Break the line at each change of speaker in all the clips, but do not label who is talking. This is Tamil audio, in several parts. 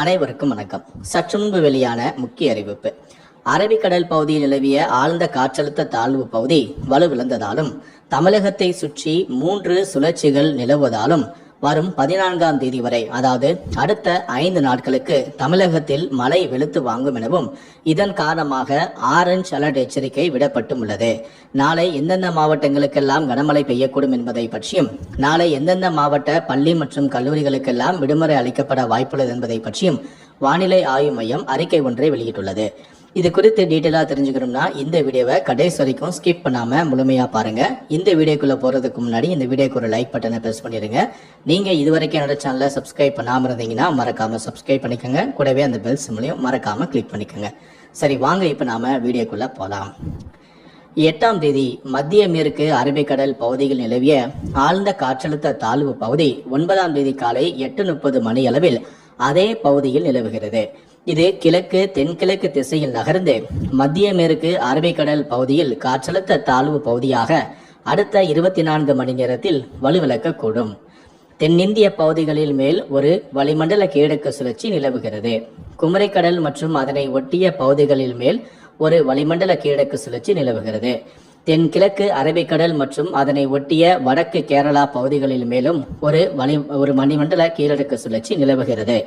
அனைவருக்கும் வணக்கம். சற்று முன்பு வெளியான முக்கிய அறிவிப்பு. அரபிக்கடல் பகுதியில் நிலவிய ஆழ்ந்த காற்றழுத்த தாழ்வு பகுதி வலுவிழந்ததாலும் தமிழகத்தை சுற்றி மூன்று சுழற்சிகள் நிலவுவதாலும் வரும் பதினான்காம் தேதி வரை அதாவது அடுத்த ஐந்து நாட்களுக்கு தமிழகத்தில் மழை வெளுத்து வாங்கும் எனவும் இதன் காரணமாக ஆரஞ்ச் அலர்ட் எச்சரிக்கை விடப்பட்டும் உள்ளது. நாளை எந்தெந்த மாவட்டங்களுக்கெல்லாம் கனமழை பெய்யக்கூடும் என்பதை பற்றியும் நாளை எந்தெந்த மாவட்ட பள்ளி மற்றும் கல்லூரிகளுக்கெல்லாம் விடுமுறை அளிக்கப்பட வாய்ப்புள்ளது என்பதை பற்றியும் வானிலை ஆய்வு மையம் அறிக்கை ஒன்றை வெளியிட்டுள்ளது. இது குறித்து டீட்டெயிலாக தெரிஞ்சுக்கணும்னா இந்த வீடியோவை கடைசி வரைக்கும் ஸ்கிப் பண்ணாமல் முழுமையாக பாருங்கள் இந்த வீடியோக்குள்ளே போகிறதுக்கு முன்னாடி இந்த வீடியோக்கு ஒரு லைக் பட்டனை ப்ரெஸ் பண்ணிடுங்க. நீங்கள் இது வரைக்கும் என்னோட சேனலை சப்ஸ்கிரைப் பண்ணாமல் இருந்தீங்கன்னா மறக்காமல் சப்ஸ்கிரைப் பண்ணிக்கோங்க. கூடவே அந்த பெல் சிம்லையும் மறக்காமல் கிளிக் பண்ணிக்கோங்க. சரி வாங்க இப்போ நாம் வீடியோக்குள்ளே போகலாம் எட்டாம் தேதி மத்திய மேற்கு அரபிக்கடல் பகுதியில் நிலவிய ஆழ்ந்த காற்றழுத்த தாழ்வு பகுதி ஒன்பதாம் தேதி காலை எட்டு முப்பது மணி அளவில் அதே பகுதியில் நிலவுகிறது. இது கிழக்கு தென்கிழக்கு திசையில் நகர்ந்து மத்திய மேற்கு அரபிக்கடல் பகுதியில் காற்றழுத்த தாழ்வு பகுதியாக அடுத்த இருபத்தி நான்கு மணி நேரத்தில் வலுவிழக்கக்கூடும். தென்னிந்திய பகுதிகளில் மேல் ஒரு வளிமண்டல கீழக்கு சுழற்சி நிலவுகிறது. குமரிக்கடல் மற்றும் அதனை ஒட்டிய பகுதிகளில் மேல் ஒரு வளிமண்டல கீழக்கு சுழற்சி நிலவுகிறது. தென்கிழக்கு அரபிக்கடல் மற்றும் அதனை ஒட்டிய வடக்கு கேரளா பகுதிகளில் மேலும் ஒரு வளி ஒரு மணிமண்டல கீழடுக்கு சுழற்சி நிலவுகிறது.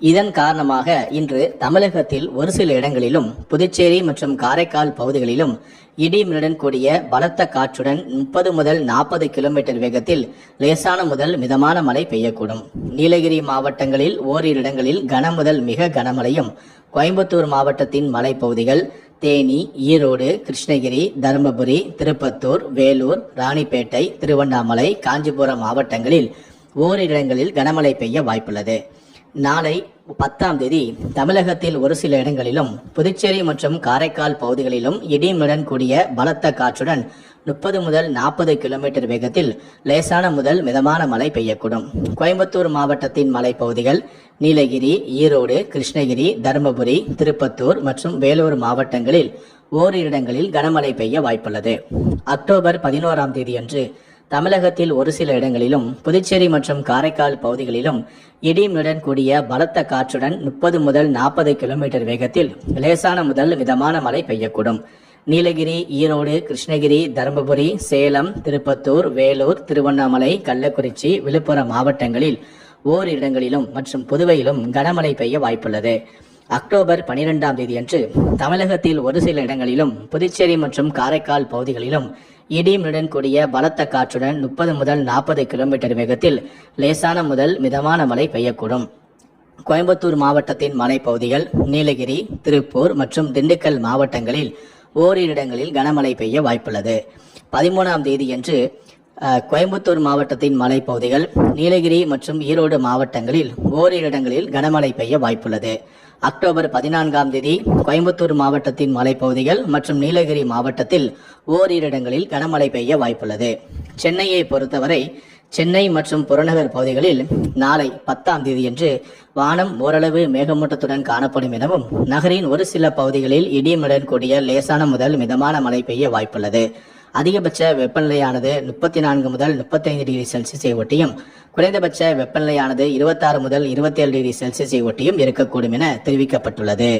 இதன் காரணமாக இன்று தமிழகத்தில் ஒரு சில இடங்களிலும் புதுச்சேரி மற்றும் காரைக்கால் பகுதிகளிலும் இடி கூடிய பலத்த காற்றுடன் முப்பது முதல் நாற்பது கிலோமீட்டர் வேகத்தில் லேசான முதல் மிதமான மழை பெய்யக்கூடும். நீலகிரி மாவட்டங்களில் ஓரிரு இடங்களில் கன முதல் மிக கனமழையும் கோயம்புத்தூர் மாவட்டத்தின் மலைப்பகுதிகள் தேனி ஈரோடு கிருஷ்ணகிரி தருமபுரி திருப்பத்தூர் வேலூர் ராணிப்பேட்டை திருவண்ணாமலை காஞ்சிபுரம் மாவட்டங்களில் ஓரிரு இடங்களில் கனமழை பெய்ய வாய்ப்புள்ளது. நாளை பத்தாம் தேதி தமிழகத்தில் ஒரு சில இடங்களிலும் புதுச்சேரி மற்றும் காரைக்கால் பகுதிகளிலும் இடியுடன் கூடிய பலத்த காற்றுடன் முப்பது முதல் நாற்பது கிலோமீட்டர் வேகத்தில் லேசான முதல் மிதமான மழை பெய்யக்கூடும். கோயம்புத்தூர் மாவட்டத்தின் மலைப்பகுதிகள் நீலகிரி ஈரோடு கிருஷ்ணகிரி தருமபுரி திருப்பத்தூர் மற்றும் வேலூர் மாவட்டங்களில் ஓரிரு இடங்களில் கனமழை பெய்ய வாய்ப்புள்ளது. அக்டோபர் பதினோராம் தேதியன்று தமிழகத்தில் ஒரு சில இடங்களிலும் புதுச்சேரி மற்றும் காரைக்கால் பகுதிகளிலும் இடியுடன் கூடிய பலத்த காற்றுடன் முப்பது முதல் நாற்பது கிலோமீட்டர் வேகத்தில் லேசான முதல் மிதமான மழை பெய்யக்கூடும். நீலகிரி ஈரோடு கிருஷ்ணகிரி தருமபுரி சேலம் திருப்பத்தூர் வேலூர் திருவண்ணாமலை கள்ளக்குறிச்சி விழுப்புரம் மாவட்டங்களில் ஓர் இடங்களிலும் மற்றும் புதுவையிலும் கனமழை பெய்ய வாய்ப்புள்ளது. அக்டோபர் பனிரெண்டாம் தேதியன்று தமிழகத்தில் ஒரு சில இடங்களிலும் புதுச்சேரி மற்றும் காரைக்கால் பகுதிகளிலும் இடியுடன் கூடிய பலத்த காற்றுடன் முப்பது முதல் நாற்பது கிலோமீட்டர் வேகத்தில் லேசான முதல் மிதமான மழை பெய்யக்கூடும். கோயம்புத்தூர் மாவட்டத்தின் மலைப்பகுதிகள் நீலகிரி திருப்பூர் மற்றும் திண்டுக்கல் மாவட்டங்களில் ஓரிரு இடங்களில் கனமழை பெய்ய வாய்ப்புள்ளது. பதிமூணாம் தேதியன்று கோயம்புத்தூர் மாவட்டத்தின் மலைப்பகுதிகள் நீலகிரி மற்றும் ஈரோடு மாவட்டங்களில் ஓரிரு இடங்களில் கனமழை பெய்ய வாய்ப்புள்ளது. அக்டோபர் பதினான்காம் தேதி கோயம்புத்தூர் மாவட்டத்தின் மலைப்பகுதிகள் மற்றும் நீலகிரி மாவட்டத்தில் ஓரிரு இடங்களில் கனமழை பெய்ய வாய்ப்புள்ளது. சென்னையை பொறுத்தவரை சென்னை மற்றும் புறநகர் பகுதிகளில் நாளை பத்தாம் தேதியன்று வானம் ஓரளவு மேகமூட்டத்துடன் காணப்படும் எனவும் நகரின் ஒரு சில பகுதிகளில் இடியுடன் கூடிய லேசான முதல் மிதமான மழை பெய்ய வாய்ப்புள்ளது. அதிகபட்ச வெப்பநிலையானது முப்பத்தி நான்கு முதல் முப்பத்தைந்து டிகிரி செல்சியஸை ஒட்டியும் குறைந்தபட்ச வெப்பநிலையானது இருபத்தாறு முதல் இருபத்தேழு டிகிரி செல்சியஸை ஒட்டியும் இருக்கக்கூடும் என தெரிவிக்கப்பட்டுள்ளது.